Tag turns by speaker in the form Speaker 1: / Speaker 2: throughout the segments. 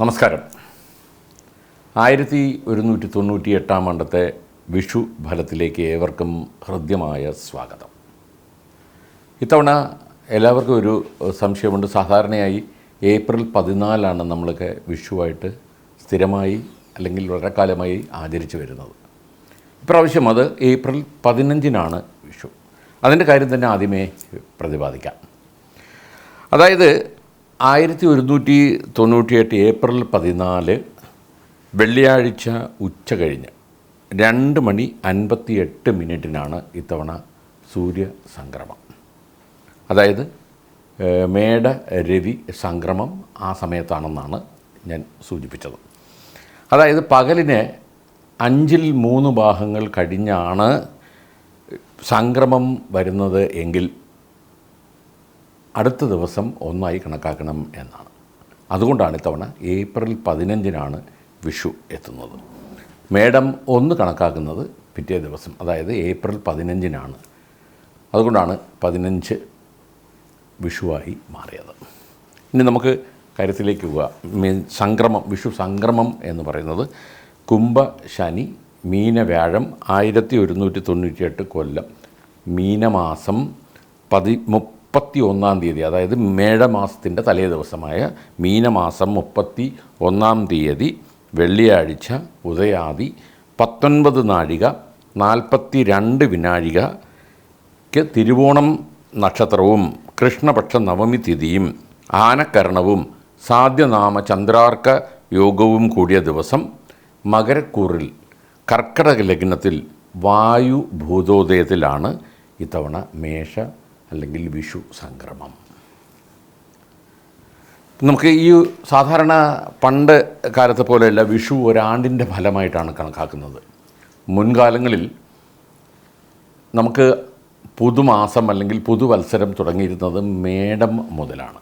Speaker 1: നമസ്കാരം. ആയിരത്തി ഒരുന്നൂറ്റി തൊണ്ണൂറ്റി എട്ടാം ആണ്ടത്തെ വിഷു ഫലത്തിലേക്ക് ഏവർക്കും ഹൃദ്യമായ സ്വാഗതം. ഇത്തവണ എല്ലാവർക്കും ഒരു സംശയമുണ്ട്. സാധാരണയായി ഏപ്രിൽ പതിനാലാണ് നമ്മളൊക്കെ വിഷുവായിട്ട് സ്ഥിരമായി അല്ലെങ്കിൽ വളരെ കാലമായി ആചരിച്ചു വരുന്നത്. ഇപ്രാവശ്യം അത് ഏപ്രിൽ പതിനഞ്ചിനാണ് വിഷു. അതിന്റെ കാര്യം തന്നെ ആദ്യമേ പ്രതിപാദിക്കാം. അതായത് ആയിരത്തി ഒരുന്നൂറ്റി തൊണ്ണൂറ്റിയെട്ട് ഏപ്രിൽ പതിനാല് വെള്ളിയാഴ്ച ഉച്ച കഴിഞ്ഞ് രണ്ട് മണി അൻപത്തി എട്ട് മിനിറ്റിനാണ് ഇത്തവണ സൂര്യ സംക്രമം അതായത് മേട രവി സംക്രമം ആ സമയത്താണെന്നാണ് ഞാൻ സൂചിപ്പിച്ചത്. അതായത് പകലിനെ അഞ്ചിൽ മൂന്ന് ഭാഗങ്ങൾ കഴിഞ്ഞാണ് സംക്രമം വരുന്നത് എങ്കിൽ അടുത്ത ദിവസം ഒന്നായി കണക്കാക്കണം എന്നാണ്. അതുകൊണ്ടാണ് ഇത്തവണ ഏപ്രിൽ പതിനഞ്ചിനാണ് വിഷു എത്തുന്നത്. മേടം ഒന്ന് കണക്കാക്കുന്നത് പിറ്റേ ദിവസം അതായത് ഏപ്രിൽ പതിനഞ്ചിനാണ്. അതുകൊണ്ടാണ് പതിനഞ്ച് വിഷുവായി മാറിയത്. ഇനി നമുക്ക് കാര്യത്തിലേക്ക് പോവുക മീൻ സംക്രമം വിഷു സംക്രമം എന്ന് പറയുന്നത് കുംഭ ശനി മീനവ്യാഴം ആയിരത്തി ഒരുന്നൂറ്റി തൊണ്ണൂറ്റിയെട്ട് കൊല്ലം മീനമാസം പതി മുപ്പത്തി ഒന്നാം തീയതി അതായത് മേടമാസത്തിന്റെ തലേ ദിവസമായ മീനമാസം മുപ്പത്തി ഒന്നാം തീയതി വെള്ളിയാഴ്ച ഉദയാദി പത്തൊൻപത് നാഴിക നാൽപ്പത്തി രണ്ട് വിനാഴികയ്ക്ക് തിരുവോണം നക്ഷത്രവും കൃഷ്ണപക്ഷ നവമി തിഥിയും ആനക്കരണവും സാധ്യനാമ ചന്ദ്രാർക്ക യോഗവും കൂടിയ ദിവസം മകരക്കൂറിൽ കർക്കടക ലഗ്നത്തിൽ വായു ഭൂതോദയത്തിലാണ് ഇത്തവണ മേഷ അല്ലെങ്കിൽ വിഷു സംക്രമം. നമുക്ക് ഈ സാധാരണ പണ്ട് കാലത്തെ പോലെയല്ല വിഷു ഒരാണ്ടിന്റെ ഫലമായിട്ടാണ് കണക്കാക്കുന്നത്. മുൻകാലങ്ങളിൽ നമുക്ക് പുതുമാസം അല്ലെങ്കിൽ പുതുവത്സരം തുടങ്ങിയിരുന്നത് മേടം മുതലാണ്.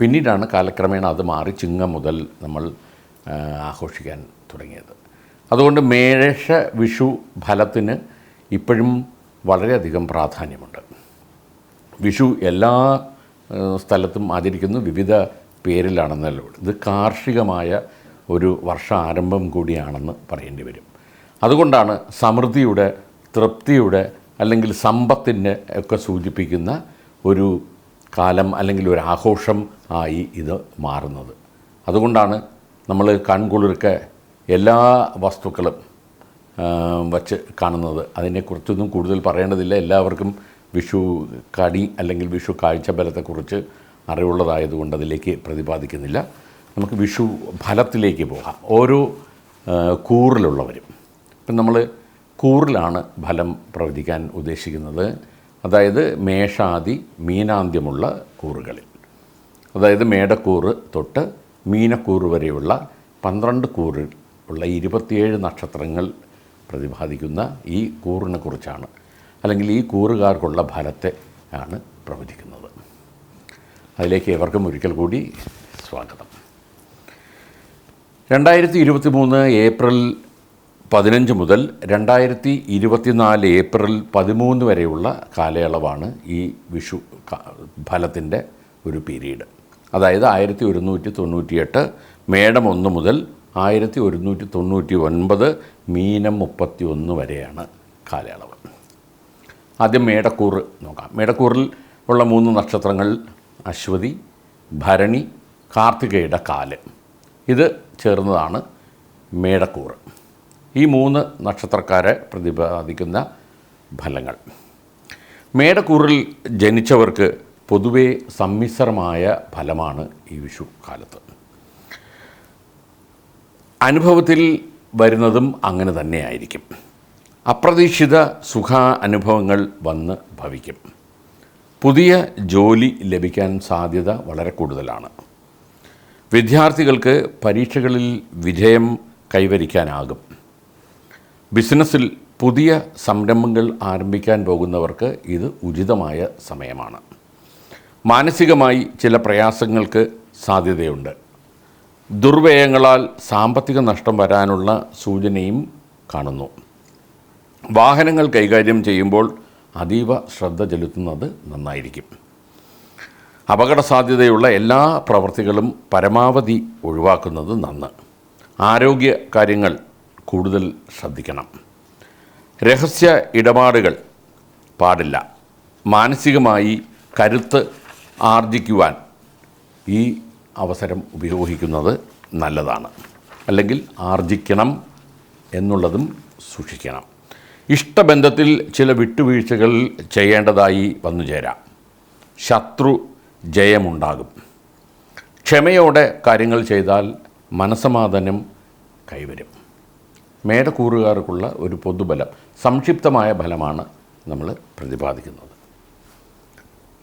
Speaker 1: പിന്നീടാണ് കാലക്രമേണ അത് മാറി ചിങ്ങം മുതൽ നമ്മൾ ആഘോഷിക്കാൻ തുടങ്ങിയത്. അതുകൊണ്ട് മേഷ വിഷു ഫലത്തിന് ഇപ്പോഴും വളരെയധികം പ്രാധാന്യമുണ്ട്. വിഷു എല്ലാ സ്ഥലത്തും ആചരിക്കുന്നു വിവിധ പേരിലാണെന്നല്ലോ ഇത് കാർഷികമായ ഒരു വർഷാരംഭം കൂടിയാണെന്ന് പറയേണ്ടി വരും. അതുകൊണ്ടാണ് സമൃദ്ധിയുടെ തൃപ്തിയുടെ അല്ലെങ്കിൽ സമ്പത്തിന്റെ ഒക്കെ സൂചിപ്പിക്കുന്ന ഒരു കാലം അല്ലെങ്കിൽ ഒരു ആഘോഷം ആയി ഇത് മാറുന്നത്. അതുകൊണ്ടാണ് നമ്മൾ കൺകുളിർക്ക് എല്ലാ വസ്തുക്കളും വച്ച് കാണുന്നത്. അതിനെക്കുറിച്ചൊന്നും കൂടുതൽ പറയേണ്ടതില്ല. എല്ലാവർക്കും വിഷു കണി അല്ലെങ്കിൽ വിഷു കാഴ്ചബലത്തെക്കുറിച്ച് അറിവുള്ളതായതുകൊണ്ട് അതിലേക്ക് പ്രതിപാദിക്കുന്നില്ല. നമുക്ക് വിഷു ഫലത്തിലേക്ക് പോകാം. ഓരോ കൂറിലുള്ളവരും. ഇപ്പം നമ്മൾ കൂറിലാണ് ഫലം പ്രവചിക്കാൻ ഉദ്ദേശിക്കുന്നത്. അതായത് മേഷാദി മീനാന്ത്യമുള്ള കൂറുകളിൽ. അതായത് മേടക്കൂറ് തൊട്ട് മീനക്കൂറ് വരെയുള്ള പന്ത്രണ്ട് കൂറിൽ ഉള്ള ഇരുപത്തിയേഴ് നക്ഷത്രങ്ങൾ പ്രതിപാദിക്കുന്ന ഈ കൂറിനെ കുറിച്ചാണ് അല്ലെങ്കിൽ ഈ കൂറുകാർക്കുള്ള ഫലത്തെ ആണ് പ്രവചിക്കുന്നത്. അതിലേക്ക് ഏവർക്കും ഒരിക്കൽ കൂടി സ്വാഗതം. രണ്ടായിരത്തി ഇരുപത്തി മൂന്ന് ഏപ്രിൽ പതിനഞ്ച് മുതൽ രണ്ടായിരത്തി ഇരുപത്തിനാല് ഏപ്രിൽ പതിമൂന്ന് വരെയുള്ള കാലയളവാണ് ഈ വിഷു ഫലത്തിന്റെ ഒരു പീരീഡ്. അതായത് ആയിരത്തി ഒരുന്നൂറ്റി തൊണ്ണൂറ്റിയെട്ട് മേടം ഒന്ന് മുതൽ ആയിരത്തി ഒരുന്നൂറ്റി തൊണ്ണൂറ്റി ഒൻപത് മീനം മുപ്പത്തി ഒന്ന് വരെയാണ് കാലയളവ്. ആദ്യം മേടക്കൂർ നോക്കാം. മേടക്കൂറിൽ ഉള്ള മൂന്ന് നക്ഷത്രങ്ങൾ അശ്വതി ഭരണി കാർത്തികയുടെ കാൽ. ഇത് ചേർന്നതാണ് മേടക്കൂർ ഈ മൂന്ന് നക്ഷത്രക്കാരെ പ്രതിപാദിക്കുന്ന ഫലങ്ങൾ. മേടക്കൂറിൽ ജനിച്ചവർക്ക് പൊതുവെ സമ്മിശ്രമായ ഫലമാണ് ഈ വിഷു കാലത്ത് അനുഭവത്തിൽ വരുന്നതും അങ്ങനെ തന്നെയായിരിക്കും. അപ്രതീക്ഷിത സുഖ അനുഭവങ്ങൾ വന്ന് ഭവിക്കും. പുതിയ ജോലി ലഭിക്കാൻ സാധ്യത വളരെ കൂടുതലാണ്. വിദ്യാർത്ഥികൾക്ക് പരീക്ഷകളിൽ വിജയം കൈവരിക്കാനാകും. ബിസിനസ്സിൽ പുതിയ സംരംഭങ്ങൾ ആരംഭിക്കാൻ പോകുന്നവർക്ക് ഇത് ഉചിതമായ സമയമാണ്. മാനസികമായി ചില പ്രയാസങ്ങൾക്ക് സാധ്യതയുണ്ട്. ദുർവ്യയങ്ങളാൽ സാമ്പത്തിക നഷ്ടം വരാനുള്ള സൂചനയും കാണുന്നു. വാഹനങ്ങൾ കൈകാര്യം ചെയ്യുമ്പോൾ അതീവ ശ്രദ്ധ ചെലുത്തുന്നത് നന്നായിരിക്കും. അപകട സാധ്യതയുള്ള എല്ലാ പ്രവൃത്തികളും പരമാവധി ഒഴിവാക്കുന്നത് നന്ന്. ആരോഗ്യ കാര്യങ്ങൾ കൂടുതൽ ശ്രദ്ധിക്കണം. രഹസ്യ ഇടപാടുകൾ പാടില്ല. മാനസികമായി കരുത്ത് ആർജിക്കുവാൻ ഈ അവസരം ഉപയോഗിക്കുന്നത് നല്ലതാണ്. അല്ലെങ്കിൽ ആർജിക്കണം എന്നുള്ളതും സൂക്ഷിക്കണം. ഇഷ്ടബന്ധത്തിൽ ചില വിട്ടുവീഴ്ചകൾ ചെയ്യേണ്ടതായി വന്നു ചേരാം. ശത്രു ജയമുണ്ടാകും. ക്ഷമയോടെ കാര്യങ്ങൾ ചെയ്താൽ മനസമാധാനം കൈവരും. മേടക്കൂറുകാർക്കുള്ള ഒരു പൊതുബലം സംക്ഷിപ്തമായ ഫലമാണ് നമ്മൾ പ്രതിപാദിക്കുന്നത്.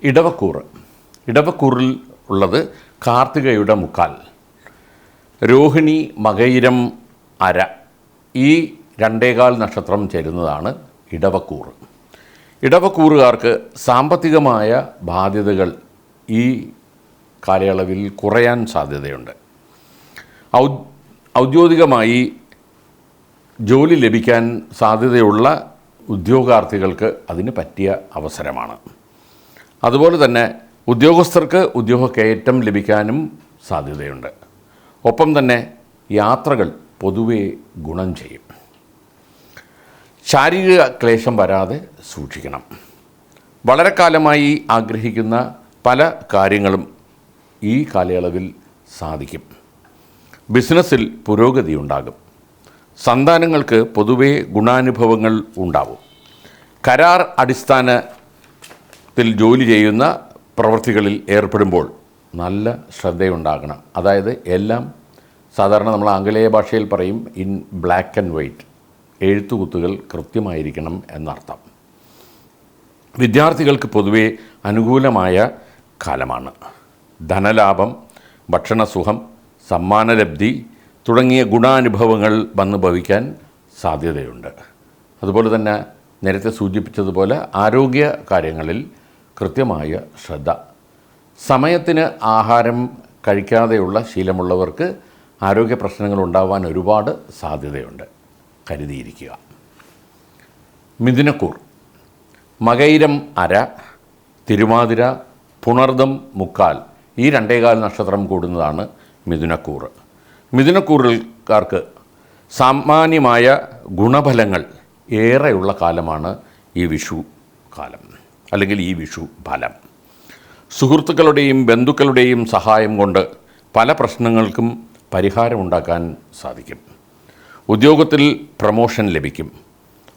Speaker 1: ഇടവക്കൂറ്. ഇടവക്കൂറിൽ ഉള്ളത് കാർത്തികയുടെ മുക്കാൽ. രോഹിണി മകയിരം അര. ഈ രണ്ടേകാൽ നക്ഷത്രം ചേരുന്നതാണ് ഇടവക്കൂറ്. ഇടവക്കൂറുകാർക്ക് സാമ്പത്തികമായ ബാധ്യതകൾ ഈ കാലയളവിൽ കുറയാൻ സാധ്യതയുണ്ട്. ഔ ഔദ്യോഗികമായി ജോലി ലഭിക്കാൻ സാധ്യതയുള്ള ഉദ്യോഗാർത്ഥികൾക്ക് അതിന് പറ്റിയ അവസരമാണ്. അതുപോലെ തന്നെ ഉദ്യോഗസ്ഥർക്ക് ഉദ്യോഗ കയറ്റം ലഭിക്കാനും സാധ്യതയുണ്ട്. ഒപ്പം തന്നെ യാത്രകൾ പൊതുവെ ഗുണം ചെയ്യും. ശാരീരിക ക്ലേശം വരാതെ സൂക്ഷിക്കണം. വളരെ കാലമായി ആഗ്രഹിക്കുന്ന പല കാര്യങ്ങളും ഈ കാലയളവിൽ സാധിക്കും. ബിസിനസ്സിൽ പുരോഗതി ഉണ്ടാകും. സന്താനങ്ങൾക്ക് പൊതുവേ ഗുണാനുഭവങ്ങൾ ഉണ്ടാവും. കരാർ അടിസ്ഥാനത്തിൽ ജോലി ചെയ്യുന്ന പ്രവൃത്തികളിൽ ഏർപ്പെടുമ്പോൾ നല്ല ശ്രദ്ധയുണ്ടാകണം. അതായത് എല്ലാം സാധാരണ നമ്മൾ ആംഗലേയ ഭാഷയിൽ പറയും ഇൻ ബ്ലാക്ക് ആൻഡ് വൈറ്റ് എഴുത്തുകുത്തുകൾ കൃത്യമായിരിക്കണം എന്നർത്ഥം. വിദ്യാർത്ഥികൾക്ക് പൊതുവെ അനുകൂലമായ കാലമാണ്. ധനലാഭം ഭക്ഷണസുഖം സമ്മാനലബ്ധി തുടങ്ങിയ ഗുണാനുഭവങ്ങൾ വന്നു ഭവിക്കാൻ സാധ്യതയുണ്ട്. അതുപോലെ തന്നെ നേരത്തെ സൂചിപ്പിച്ചതുപോലെ ആരോഗ്യ കാര്യങ്ങളിൽ കൃത്യമായ ശ്രദ്ധ. സമയത്തിന് ആഹാരം കഴിക്കാതെയുള്ള ശീലമുള്ളവർക്ക് ആരോഗ്യ പ്രശ്നങ്ങൾ ഉണ്ടാവാൻ ഒരുപാട് സാധ്യതയുണ്ട്. കരുതിയിരിക്കുക. മിഥുനക്കൂർ. മകൈരം അര തിരുവാതിര പുണർദം മുക്കാൽ ഈ രണ്ടേകാൽ നക്ഷത്രം കൂടുന്നതാണ് മിഥുനക്കൂർ. മിഥുനക്കൂറുകാർക്ക് സാമാന്യമായ ഗുണഫലങ്ങൾ ഏറെയുള്ള കാലമാണ് ഈ വിഷു കാലം അല്ലെങ്കിൽ ഈ വിഷു ഫലം. സുഹൃത്തുക്കളുടെയും ബന്ധുക്കളുടെയും സഹായം കൊണ്ട് പല പ്രശ്നങ്ങൾക്കും പരിഹാരമുണ്ടാക്കാൻ സാധിക്കും. ഉദ്യോഗത്തിൽ പ്രമോഷൻ ലഭിക്കും.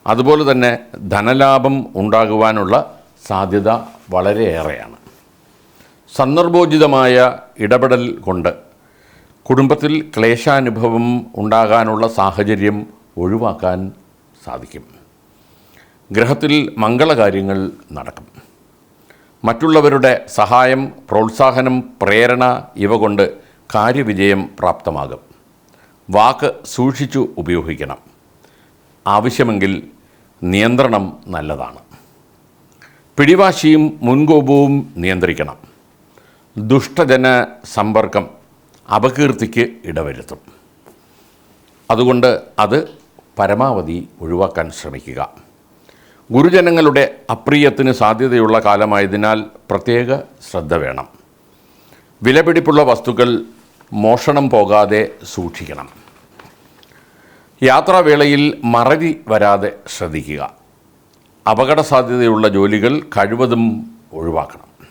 Speaker 1: അതുപോലെ തന്നെ ധനലാഭം ഉണ്ടാകുവാനുള്ള സാധ്യത വളരെയേറെയാണ്. സന്ദർഭോചിതമായ ഇടപെടൽ കൊണ്ട് കുടുംബത്തിൽ ക്ലേശാനുഭവം ഉണ്ടാകാനുള്ള സാഹചര്യം ഒഴിവാക്കാൻ സാധിക്കും. ഗ്രഹത്തിൽ മംഗളകാര്യങ്ങൾ നടക്കും. മറ്റുള്ളവരുടെ സഹായം പ്രോത്സാഹനം പ്രേരണ ഇവ കൊണ്ട് കാര്യവിജയം പ്രാപ്തമാകും. വാക്ക് സൂക്ഷിച്ചു ഉപയോഗിക്കണം. ആവശ്യമെങ്കിൽ നിയന്ത്രണം നല്ലതാണ്. പിടിവാശിയും മുൻകോപവും നിയന്ത്രിക്കണം. ദുഷ്ടജന സമ്പർക്കം അപകീർത്തിക്ക് ഇടവരുത്തും. അതുകൊണ്ട് അത് പരമാവധി ഒഴിവാക്കാൻ ശ്രമിക്കുക. ഗുരുജനങ്ങളുടെ അപ്രിയത്തിന് സാധ്യതയുള്ള കാലമായതിനാൽ പ്രത്യേക ശ്രദ്ധ വേണം. വിലപിടിപ്പുള്ള വസ്തുക്കൾ മോഷണം പോകാതെ സൂക്ഷിക്കണം. യാത്രാവേളയിൽ മറവി വരാതെ ശ്രദ്ധിക്കുക. അപകട സാധ്യതയുള്ള ജോലികൾ കഴിവതും ഒഴിവാക്കണം.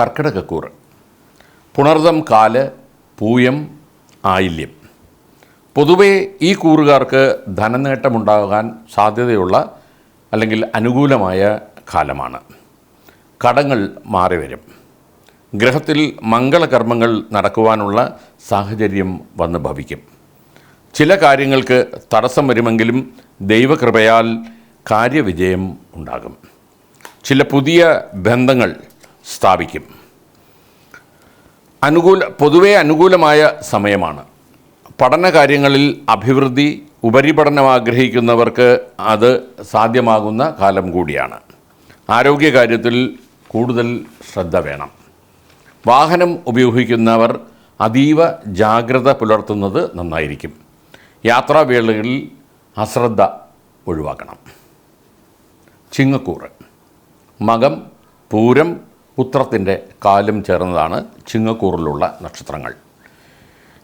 Speaker 1: കർക്കിടകക്കൂറ്. പുണർദം കാൽ പൂയം ആയില്യം. പൊതുവേ ഈ കൂറുകാർക്ക് ധനനേട്ടമുണ്ടാകാൻ സാധ്യതയുള്ള അല്ലെങ്കിൽ അനുകൂലമായ കാലമാണ്. കടങ്ങൾ മാറി വരും. ഗ്രഹത്തിൽ മംഗളകർമ്മങ്ങൾ നടക്കുവാനുള്ള സാഹചര്യം വന്ന് ഭവിക്കും. ചില കാര്യങ്ങൾക്ക് തടസ്സം വരുമെങ്കിലും ദൈവകൃപയാൽ കാര്യവിജയം ഉണ്ടാകും. ചില പുതിയ ബന്ധങ്ങൾ സ്ഥാപിക്കും. അനുകൂല പൊതുവെ അനുകൂലമായ സമയമാണ്. പഠന കാര്യങ്ങളിൽ അഭിവൃദ്ധി ഉപരിപഠനം ആഗ്രഹിക്കുന്നവർക്ക് അത് സാധ്യമാകുന്ന കാലം കൂടിയാണ്. ആരോഗ്യകാര്യത്തിൽ കൂടുതൽ ശ്രദ്ധ വേണം. വാഹനം ഉപയോഗിക്കുന്നവർ അതീവ ജാഗ്രത പുലർത്തുന്നത് നന്നായിരിക്കും. യാത്രാവേളകളിൽ അശ്രദ്ധ ഒഴിവാക്കണം. ചിങ്ങക്കൂറ്. മകം പൂരം പുത്രത്തിന്റെ കാലും ചേർന്നതാണ് ചിങ്ങക്കൂറിലുള്ള നക്ഷത്രങ്ങൾ.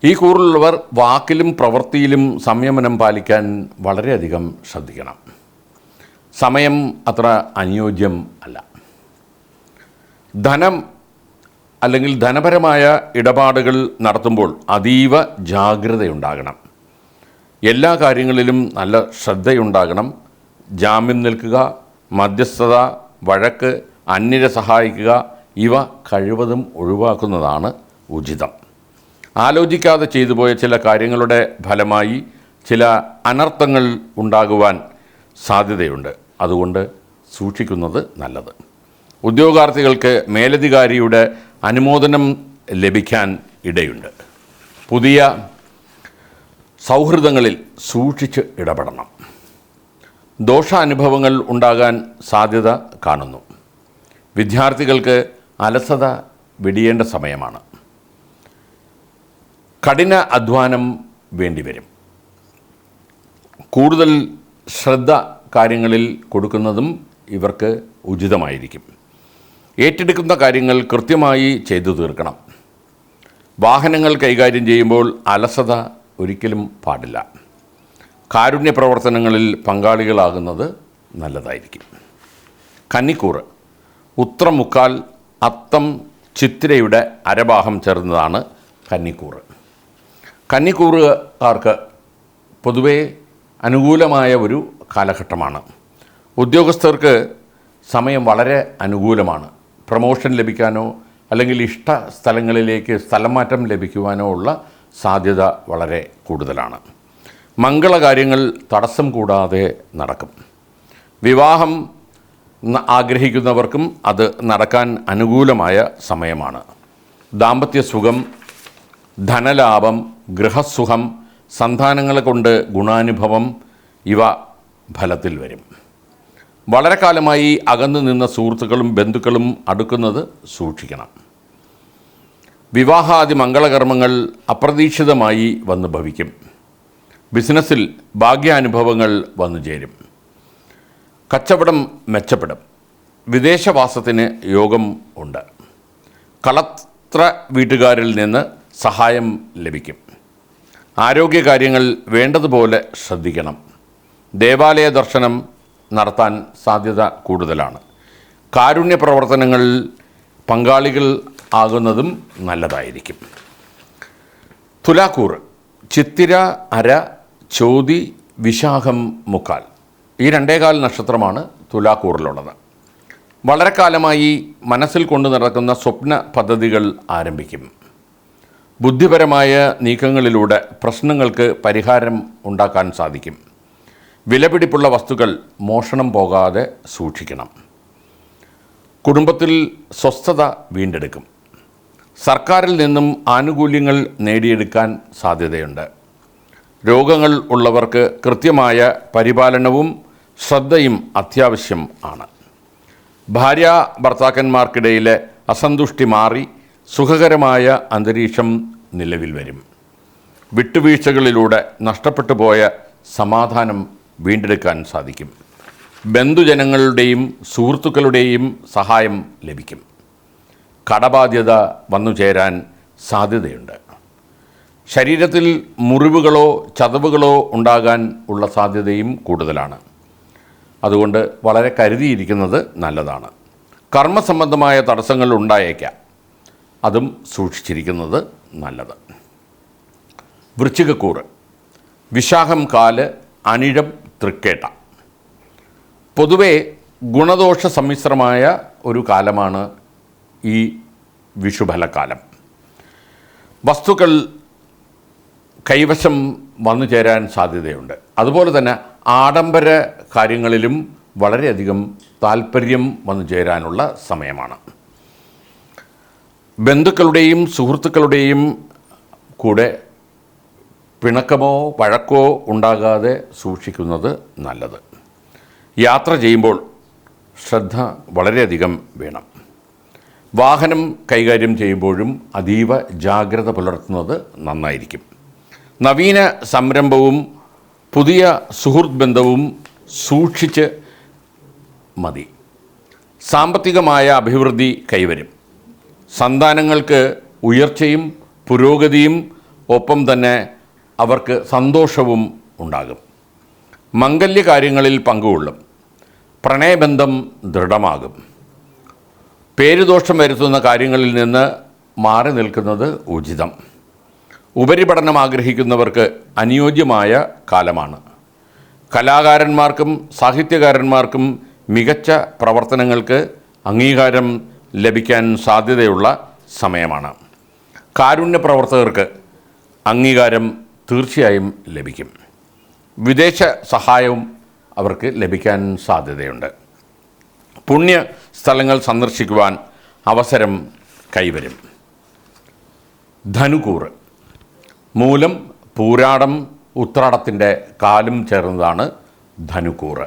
Speaker 1: ഈ കൂറിലുള്ളവർ വാക്കിലും പ്രവൃത്തിയിലും സംയമനം പാലിക്കാൻ വളരെയധികം ശ്രദ്ധിക്കണം. സമയം അത്ര അനുയോജ്യം അല്ല. ധനം അല്ലെങ്കിൽ ധനപരമായ ഇടപാടുകൾ നടത്തുമ്പോൾ അതീവ ജാഗ്രതയുണ്ടാകണം. എല്ലാ കാര്യങ്ങളിലും നല്ല ശ്രദ്ധയുണ്ടാകണം. ജാമ്യം നിൽക്കുക മധ്യസ്ഥത വഴക്ക് അന്യരെ സഹായിക്കുക ഇവ കഴിവതും ഒഴിവാക്കുന്നതാണ് ഉചിതം. ആലോചിക്കാതെ ചെയ്തു പോയ ചില കാര്യങ്ങളുടെ ഫലമായി ചില അനർത്ഥങ്ങൾ ഉണ്ടാകുവാൻ സാധ്യതയുണ്ട്. അതുകൊണ്ട് സൂക്ഷിക്കുന്നത് നല്ലത്. ഉദ്യോഗാർത്ഥികൾക്ക് മേലധികാരിയുടെ അനുമോദനം ലഭിക്കാൻ ഇടയുണ്ട്. പുതിയ സൗഹൃദങ്ങളിൽ സൂക്ഷിച്ച് ഇടപെടണം. ദോഷാനുഭവങ്ങൾ ഉണ്ടാകാൻ സാധ്യത കാണുന്നു. വിദ്യാർത്ഥികൾക്ക് അലസത വെടിയേണ്ട സമയമാണ്. കഠിന അധ്വാനം വേണ്ടിവരും കൂടുതൽ ശ്രദ്ധ കാര്യങ്ങളിൽ കൊടുക്കുന്നതും ഇവർക്ക് ഉചിതമായിരിക്കും. ഏറ്റെടുക്കുന്ന കാര്യങ്ങൾ കൃത്യമായി ചെയ്തു തീർക്കണം. വാഹനങ്ങൾ കൈകാര്യം ചെയ്യുമ്പോൾ അലസത ഒരിക്കലും പാടില്ല. കാരുണ്യ പ്രവർത്തനങ്ങളിൽ പങ്കാളികളാകുന്നത് നല്ലതായിരിക്കും. കന്നിക്കൂറ് ഉത്രമുക്കാൽ അത്തം ചിത്രയുടെ അരഭാഗം ചേർന്നതാണ് കന്നിക്കൂറ്. കന്നിക്കൂറുകാർക്ക് പൊതുവേ അനുകൂലമായ ഒരു കാലഘട്ടമാണ്. ഉദ്യോഗസ്ഥർക്ക് സമയം വളരെ അനുകൂലമാണ്. പ്രമോഷൻ ലഭിക്കാനോ അല്ലെങ്കിൽ ഇഷ്ട സ്ഥലങ്ങളിലേക്ക് സ്ഥലം മാറ്റം ലഭിക്കുവാനോ ഉള്ള സാധ്യത വളരെ കൂടുതലാണ്. മംഗളകാര്യങ്ങൾ തടസ്സം കൂടാതെ നടക്കും. വിവാഹം ആഗ്രഹിക്കുന്നവർക്കും അത് നടക്കാൻ അനുകൂലമായ സമയമാണ്. ദാമ്പത്യ സുഖം ധനലാഭം ഗൃഹസുഖം സന്താനങ്ങളെ കൊണ്ട് ഗുണാനുഭവം ഇവ ഫലത്തിൽ വരും. വളരെ കാലമായി അകന്നു നിന്ന സുഹൃത്തുക്കളും ബന്ധുക്കളും അടുക്കുന്നത് സൂക്ഷിക്കണം. വിവാഹാദി മംഗളകർമ്മങ്ങൾ അപ്രതീക്ഷിതമായി വന്നു ഭവിക്കും. ബിസിനസ്സിൽ ഭാഗ്യാനുഭവങ്ങൾ വന്നു ചേരും. കച്ചവടം മെച്ചപ്പെടും. വിദേശവാസത്തിന് യോഗം ഉണ്ട്. കളത്ര വീട്ടുകാരിൽ നിന്ന് സഹായം ലഭിക്കും. ആരോഗ്യകാര്യങ്ങൾ വേണ്ടതുപോലെ ശ്രദ്ധിക്കണം. ദേവാലയ ദർശനം നടത്താൻ സാധ്യത കൂടുതലാണ്. കാരുണ്യ പ്രവർത്തനങ്ങളിൽ പങ്കാളികൾ ആകുന്നതും നല്ലതായിരിക്കും. തുലാക്കൂർ ചിത്തിര അര ചോതി വിശാഖം മുക്കാൽ. ഈ രണ്ടേകാൽ നക്ഷത്രമാണ് തുലാക്കൂറിലുള്ളത്. വളരെ കാലമായി മനസ്സിൽ കൊണ്ടു നടക്കുന്ന സ്വപ്ന പദ്ധതികൾ ആരംഭിക്കും. ബുദ്ധിപരമായ നീക്കങ്ങളിലൂടെ പ്രശ്നങ്ങൾക്ക് പരിഹാരം ഉണ്ടാക്കാൻ സാധിക്കും. വിലപിടിപ്പുള്ള വസ്തുക്കൾ മോഷണം പോകാതെ സൂക്ഷിക്കണം. കുടുംബത്തിൽ സ്വസ്ഥത വീണ്ടെടുക്കും. സർക്കാരിൽ നിന്നും ആനുകൂല്യങ്ങൾ നേടിയെടുക്കാൻ സാധ്യതയുണ്ട്. രോഗങ്ങൾ ഉള്ളവർക്ക് കൃത്യമായ പരിപാലനവും ശ്രദ്ധയും അത്യാവശ്യം ആണ്. ഭാര്യ ഭർത്താക്കന്മാർക്കിടയിലെ അസന്തുഷ്ടി മാറി സുഖകരമായ അന്തരീക്ഷം നിലവിൽ വരും. വിട്ടുവീഴ്ചകളിലൂടെ നഷ്ടപ്പെട്ടു പോയ സമാധാനം വീണ്ടെടുക്കാൻ സാധിക്കും. ബന്ധുജനങ്ങളുടെയും സുഹൃത്തുക്കളുടെയും സഹായം ലഭിക്കും. കടബാധ്യത വന്നു ചേരാൻ സാധ്യതയുണ്ട്. ശരീരത്തിൽ മുറിവുകളോ ചതവുകളോ ഉണ്ടാകാൻ ഉള്ള സാധ്യതയും കൂടുതലാണ്. അതുകൊണ്ട് വളരെ കരുതിയിരിക്കുന്നത് നല്ലതാണ്. കർമ്മസംബന്ധമായ തടസ്സങ്ങൾ ഉണ്ടായേക്കാം. അതും സൂക്ഷിച്ചിരിക്കുന്നത് നല്ലത്. വൃശ്ചികക്കൂറ്. വിശാഖം കാൽ അനിഴം തൃക്കേട്ട. പൊതുവേ ഗുണദോഷ സമ്മിശ്രമായ ഒരു കാലമാണ് ഈ വിഷുഫലക്കാലം വസ്തുക്കൾ കൈവശം വന്നു ചേരാൻ സാധ്യതയുണ്ട്. അതുപോലെ തന്നെ ആഡംബര കാര്യങ്ങളിലും വളരെയധികം താല്പര്യം വന്നു ചേരാനുള്ള സമയമാണ്. ബന്ധുക്കളുടെയും സുഹൃത്തുക്കളുടെയും കൂടെ പിണക്കമോ വഴക്കോ ഉണ്ടാകാതെ സൂക്ഷിക്കുന്നത് നല്ലത്. യാത്ര ചെയ്യുമ്പോൾ ശ്രദ്ധ വളരെയധികം വേണം. വാഹനം കൈകാര്യം ചെയ്യുമ്പോഴും അതീവ ജാഗ്രത പുലർത്തുന്നത് നന്നായിരിക്കും. നവീന സംരംഭവും പുതിയ സുഹൃത്ത് ബന്ധവും സൂക്ഷിച്ച് മതി. സാമ്പത്തികമായ അഭിവൃദ്ധി കൈവരും. സന്താനങ്ങൾക്ക് ഉയർച്ചയും പുരോഗതിയും ഒപ്പം തന്നെ അവർക്ക് സന്തോഷവും ഉണ്ടാകും. മംഗല്യ കാര്യങ്ങളിൽ പങ്കുകൊള്ളും. പ്രണയബന്ധം ദൃഢമാകും. പേരുദോഷം വരുത്തുന്ന കാര്യങ്ങളിൽ നിന്ന് മാറി നിൽക്കുന്നത് ഉചിതം. ഉപരിപഠനം ആഗ്രഹിക്കുന്നവർക്ക് അനുയോജ്യമായ കാലമാണ്. കലാകാരന്മാർക്കും സാഹിത്യകാരന്മാർക്കും മികച്ച പ്രവർത്തനങ്ങൾക്ക് അംഗീകാരം ലഭിക്കാൻ സാധ്യതയുള്ള സമയമാണ്. കാരുണ്യ പ്രവർത്തകർക്ക് അംഗീകാരം തീർച്ചയായും ലഭിക്കും. വിദേശ സഹായവും അവർക്ക് ലഭിക്കാൻ സാധ്യതയുണ്ട്. പുണ്യ സ്ഥലങ്ങൾ സന്ദർശിക്കുവാൻ അവസരം കൈവരും. ധനുകൂറ് മൂലം പൂരാടം ഉത്രാടത്തിന്റെ കാലും ചേർന്നതാണ് ധനുക്കൂറ്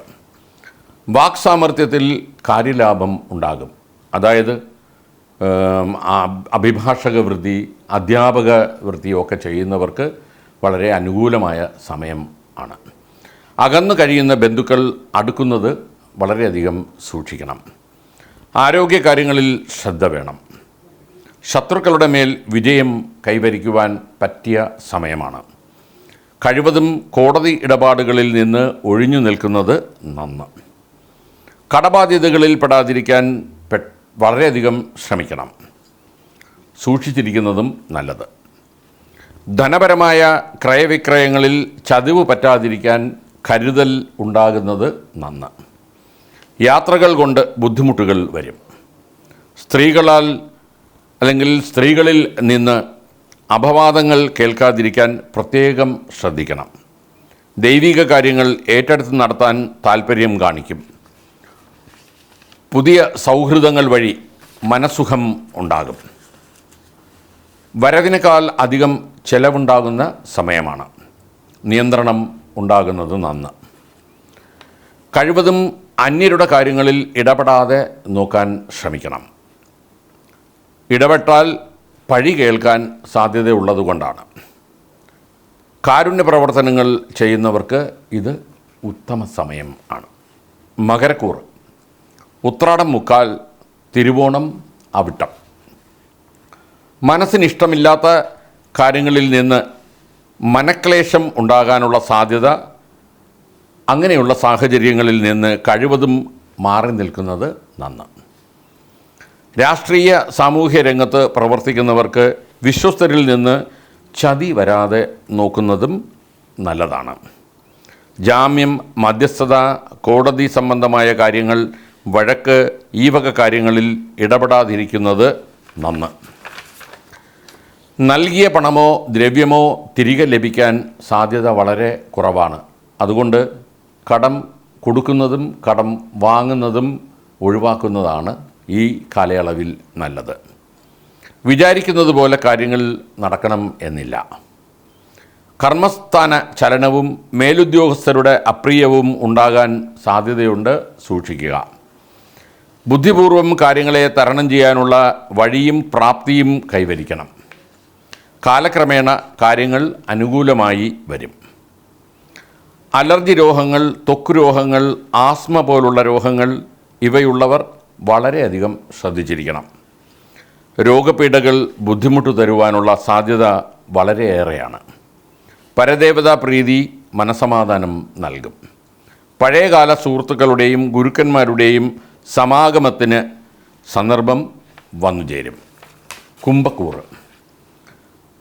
Speaker 1: വാക്സാമർത്ഥ്യത്തിൽ കാര്യലാഭം ഉണ്ടാകും. അതായത് അഭിഭാഷക വൃത്തി അധ്യാപക വൃത്തിയൊക്കെ ചെയ്യുന്നവർക്ക് വളരെ അനുകൂലമായ സമയം ആണ്. അകന്നു കഴിയുന്ന ബന്ധുക്കൾ അടുക്കുന്നത് വളരെയധികം സൂക്ഷിക്കണം. ആരോഗ്യകാര്യങ്ങളിൽ ശ്രദ്ധ വേണം. ശത്രുക്കളുടെ മേൽ വിജയം കൈവരിക്കുവാൻ പറ്റിയ സമയമാണ്. കഴിവതും കോടതി ഇടപാടുകളിൽ നിന്ന് ഒഴിഞ്ഞു നിൽക്കുന്നത് നന്ന്. കടബാധ്യതകളിൽ പെടാതിരിക്കാൻ പെ- വളരെയധികം ശ്രമിക്കണം. സൂക്ഷിച്ചിരിക്കുന്നതും നല്ലത്. ധനപരമായ ക്രയവിക്രയങ്ങളിൽ ചതിവ് പറ്റാതിരിക്കാൻ കരുതൽ ഉണ്ടാകുന്നത് നന്ന്. യാത്രകൾ കൊണ്ട് ബുദ്ധിമുട്ടുകൾ വരും. സ്ത്രീകളാൽ അല്ലെങ്കിൽ സ്ത്രീകളിൽ നിന്ന് അപവാദങ്ങൾ കേൾക്കാതിരിക്കാൻ പ്രത്യേകം ശ്രദ്ധിക്കണം. ദൈവിക കാര്യങ്ങൾ ഏറ്റെടുത്ത് നടത്താൻ താല്പര്യം കാണിക്കും. പുതിയ സൗഹൃദങ്ങൾ വഴി മനസ്സുഖം ഉണ്ടാകും. വരവിനേക്കാൾ അധികം ചെലവുണ്ടാകുന്ന സമയമാണ്. നിയന്ത്രണം ഉണ്ടാകുന്നത് നന്ന്. കഴിവതും അന്യരുടെ കാര്യങ്ങളിൽ ഇടപെടാതെ നോക്കാൻ ശ്രമിക്കണം. ഇടപെട്ടാൽ പഴി കേൾക്കാൻ സാധ്യതയുള്ളതുകൊണ്ടാണ്. കാരുണ്യ പ്രവർത്തനങ്ങൾ ചെയ്യുന്നവർക്ക് ഇത് ഉത്തമ സമയം ആണ്. മകരക്കൂർ ഉത്രാടം മുക്കാൽ തിരുവോണം അവിട്ടം. മനസ്സിന് ഇഷ്ടമില്ലാത്ത കാര്യങ്ങളിൽ നിന്ന് മനക്ലേശം ഉണ്ടാകാനുള്ള സാധ്യത അങ്ങനെയുള്ള സാഹചര്യങ്ങളിൽ നിന്ന് കഴിവതും മാറി നിൽക്കുന്നത് നന്ന്. രാഷ്ട്രീയ സാമൂഹ്യ രംഗത്ത് പ്രവർത്തിക്കുന്നവർക്ക് വിശ്വസ്തരിൽ നിന്ന് ചതി വരാതെ നോക്കുന്നതും നല്ലതാണ്. ജാമ്യം മധ്യസ്ഥത കോടതി സംബന്ധമായ കാര്യങ്ങൾ വഴക്ക് ഈ വക കാര്യങ്ങളിൽ ഇടപെടാതിരിക്കുന്നത് നന്ന്. നൽകിയ പണമോ ദ്രവ്യമോ തിരികെ ലഭിക്കാൻ സാധ്യത വളരെ കുറവാണ്. അതുകൊണ്ട് കടം കൊടുക്കുന്നതും കടം വാങ്ങുന്നതും ഒഴിവാക്കുന്നതാണ് ഈ കാലയളവിൽ നല്ലത്. വിചാരിക്കുന്നത് പോലെ കാര്യങ്ങൾ നടക്കണം എന്നില്ല. കർമ്മസ്ഥാന ചലനവും മേലുദ്യോഗസ്ഥരുടെ അപ്രിയവും ഉണ്ടാകാൻ സാധ്യതയുണ്ട് സൂക്ഷിക്കുക. ബുദ്ധിപൂർവം കാര്യങ്ങളെ തരണം ചെയ്യാനുള്ള വഴിയും പ്രാപ്തിയും കൈവരിക്കണം. കാലക്രമേണ കാര്യങ്ങൾ അനുകൂലമായി വരും. അലർജി രോഗങ്ങൾ ത്വക്ക് രോഗങ്ങൾ ആസ്മ പോലുള്ള രോഗങ്ങൾ ഇവയുള്ളവർ വളരെയധികം ശ്രദ്ധിച്ചിരിക്കണം. രോഗപീഠകൾ ബുദ്ധിമുട്ട് തരുവാനുള്ള സാധ്യത വളരെയേറെയാണ്. പരദേവതാ പ്രീതി മനസമാധാനം നൽകും. പഴയകാല സുഹൃത്തുക്കളുടെയും ഗുരുക്കന്മാരുടെയും സമാഗമത്തിന് സന്ദർഭം വന്നു ചേരും. കുംഭക്കൂറ്.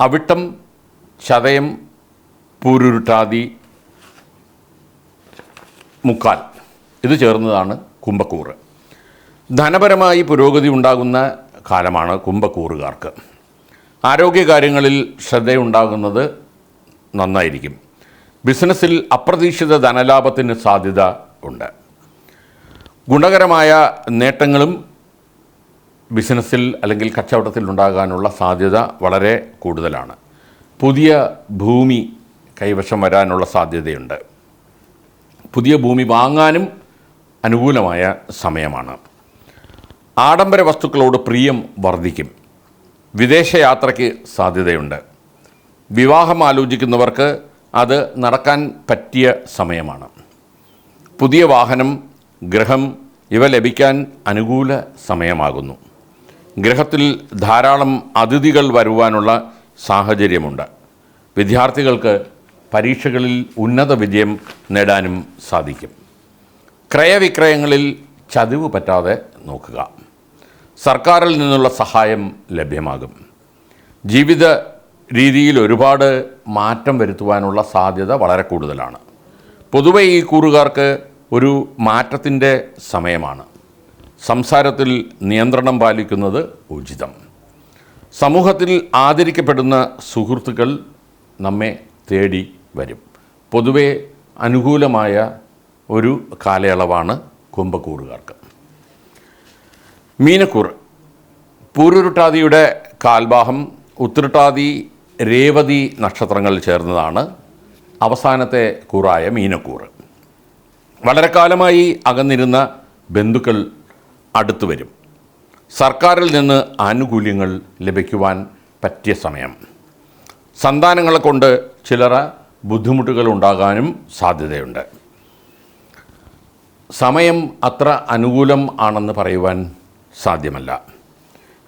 Speaker 1: അവിട്ടം ചതയം പൂരുരുട്ടാതി മുക്കാൽ. ഇത് ചേർന്നതാണ് കുംഭക്കൂറ്. ധനപരമായി പുരോഗതി ഉണ്ടാകുന്ന കാലമാണ് കുംഭക്കൂറുകാർക്ക്. ആരോഗ്യകാര്യങ്ങളിൽ ശ്രദ്ധയുണ്ടാകുന്നത് നന്നായിരിക്കും. ബിസിനസ്സിൽ അപ്രതീക്ഷിത ധനലാഭത്തിന് സാധ്യത ഉണ്ട്. ഗുണകരമായ നേട്ടങ്ങളും ബിസിനസ്സിൽ അല്ലെങ്കിൽ കച്ചവടത്തിൽ ഉണ്ടാകാനുള്ള സാധ്യത വളരെ കൂടുതലാണ്. പുതിയ ഭൂമി കൈവശം വരാനുള്ള സാധ്യതയുണ്ട്. പുതിയ ഭൂമി വാങ്ങാനും അനുകൂലമായ സമയമാണ്. ആഡംബര വസ്തുക്കളോട് പ്രിയം വർദ്ധിക്കും. വിദേശയാത്രയ്ക്ക് സാധ്യതയുണ്ട്. വിവാഹം ആലോചിക്കുന്നവർക്ക് അത് നടക്കാൻ പറ്റിയ സമയമാണ്. പുതിയ വാഹനം ഗ്രഹം ഇവ ലഭിക്കാൻ അനുകൂല സമയമാകുന്നു. ഗ്രഹത്തിൽ ധാരാളം അതിഥികൾ വരുവാനുള്ള സാഹചര്യമുണ്ട്. വിദ്യാർത്ഥികൾക്ക് പരീക്ഷകളിൽ ഉന്നത വിജയം നേടാനും സാധിക്കും. ക്രയവിക്രയങ്ങളിൽ ചതിവ് പറ്റാതെ നോക്കുക. സർക്കാരിൽ നിന്നുള്ള സഹായം ലഭ്യമാകും. ജീവിത രീതിയിൽ ഒരുപാട് മാറ്റം വരുത്തുവാനുള്ള സാധ്യത വളരെ കൂടുതലാണ്. പൊതുവെ ഈ കൂറുകാർക്ക് ഒരു മാറ്റത്തിന്റെ സമയമാണ്. സംസാരത്തിൽ നിയന്ത്രണം പാലിക്കുന്നത് ഉചിതം. സമൂഹത്തിൽ ആദരിക്കപ്പെടുന്ന സുഹൃത്തുക്കൾ നമ്മെ തേടി വരും. പൊതുവെ അനുകൂലമായ ഒരു കാലയളവാണ് കുംഭക്കൂറുകാർക്ക്. മീനക്കൂർ. പൂരുരുട്ടാതിയുടെ കാൽഭാഗം ഉത്തിരുട്ടാതി രേവതി നക്ഷത്രങ്ങൾ ചേർന്നതാണ് അവസാനത്തെ കൂറായ മീനക്കൂറ് വളരെ കാലമായി അകന്നിരുന്ന ബന്ധുക്കൾ അടുത്തു വരും. സർക്കാരിൽ നിന്ന് ആനുകൂല്യങ്ങൾ ലഭിക്കുവാൻ പറ്റിയ സമയം. സന്താനങ്ങളെ കൊണ്ട് ചിലറ ബുദ്ധിമുട്ടുകൾ ഉണ്ടാകാനും സാധ്യതയുണ്ട്. സമയം അത്ര അനുകൂലം ആണെന്ന് പറയുവാൻ സാധ്യമല്ല.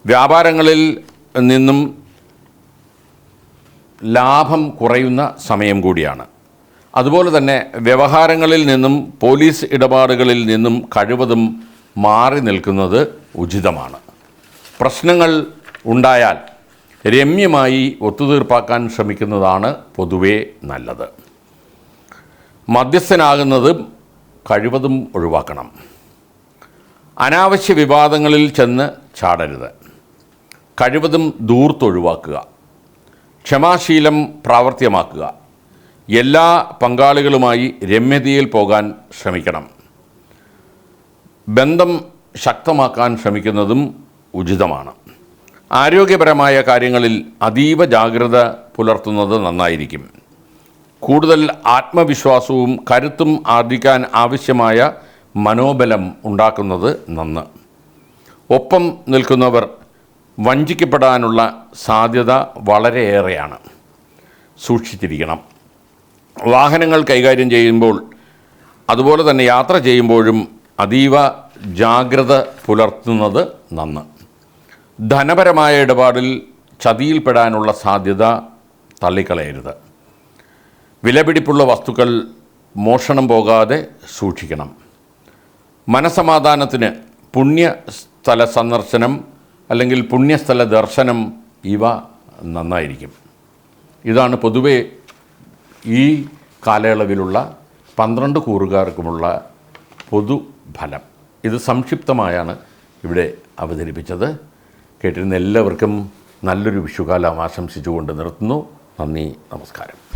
Speaker 1: വ്യാപാരങ്ങളിൽ നിന്നും ലാഭം കുറയുന്ന സമയം കൂടിയാണ്. അതുപോലെ തന്നെ വ്യവഹാരങ്ങളിൽ നിന്നും പോലീസ് ഇടപാടുകളിൽ നിന്നും കഴിവതും മാറി നിൽക്കുന്നത് ഉചിതമാണ്. പ്രശ്നങ്ങൾ ഉണ്ടായാൽ രമ്യമായി ഒത്തുതീർപ്പാക്കാൻ ശ്രമിക്കുന്നതാണ് പൊതുവേ നല്ലത്. മധ്യസ്ഥനാകുന്നതും കഴിവതും ഒഴിവാക്കണം. അനാവശ്യ വിവാദങ്ങളിൽ ചെന്ന് ചാടരുത്. കഴിവതും ദൂർത്തൊഴിവാക്കുക ക്ഷമാശീലം പ്രാവർത്തികമാക്കുക. എല്ലാ പങ്കാളികളുമായി രമ്യതയിൽ പോകാൻ ശ്രമിക്കണം. ബന്ധം ശക്തമാക്കാൻ ശ്രമിക്കുന്നതും ഉചിതമാണ്. ആരോഗ്യപരമായ കാര്യങ്ങളിൽ അതീവ ജാഗ്രത പുലർത്തുന്നത് നന്നായിരിക്കും. കൂടുതൽ ആത്മവിശ്വാസവും കരുത്തും ആർജിക്കാൻ ആവശ്യമായ മനോബലം ഉണ്ടാക്കുന്നത് നന്ന്. ഒപ്പം നിൽക്കുന്നവർ വഞ്ചിക്കപ്പെടാനുള്ള സാധ്യത വളരെയേറെയാണ്. സൂക്ഷിച്ചിരിക്കണം. വാഹനങ്ങൾ കൈകാര്യം ചെയ്യുമ്പോൾ അതുപോലെ തന്നെ യാത്ര ചെയ്യുമ്പോഴും അതീവ ജാഗ്രത പുലർത്തുന്നത് നന്ന്. ധനപരമായ ഇടപാടിൽ ചതിയിൽപ്പെടാനുള്ള സാധ്യത തള്ളിക്കളയരുത്. വിലപിടിപ്പുള്ള വസ്തുക്കൾ മോഷണം പോകാതെ സൂക്ഷിക്കണം. മനസമാധാനത്തിന് പുണ്യസ്ഥല സന്ദർശനം അല്ലെങ്കിൽ പുണ്യസ്ഥല ദർശനം ഇവ നന്നായിരിക്കും. ഇതാണ് പൊതുവേ ഈ കാലയളവിലുള്ള പന്ത്രണ്ട് കൂറുകാർക്കുമുള്ള പൊതുഫലം. ഇത് സംക്ഷിപ്തമായാണ് ഇവിടെ അവതരിപ്പിച്ചത്. കേട്ടിരുന്ന എല്ലാവർക്കും നല്ലൊരു വിഷുകാലം ആശംസിച്ചുകൊണ്ട് നിർത്തുന്നു. നന്ദി നമസ്കാരം.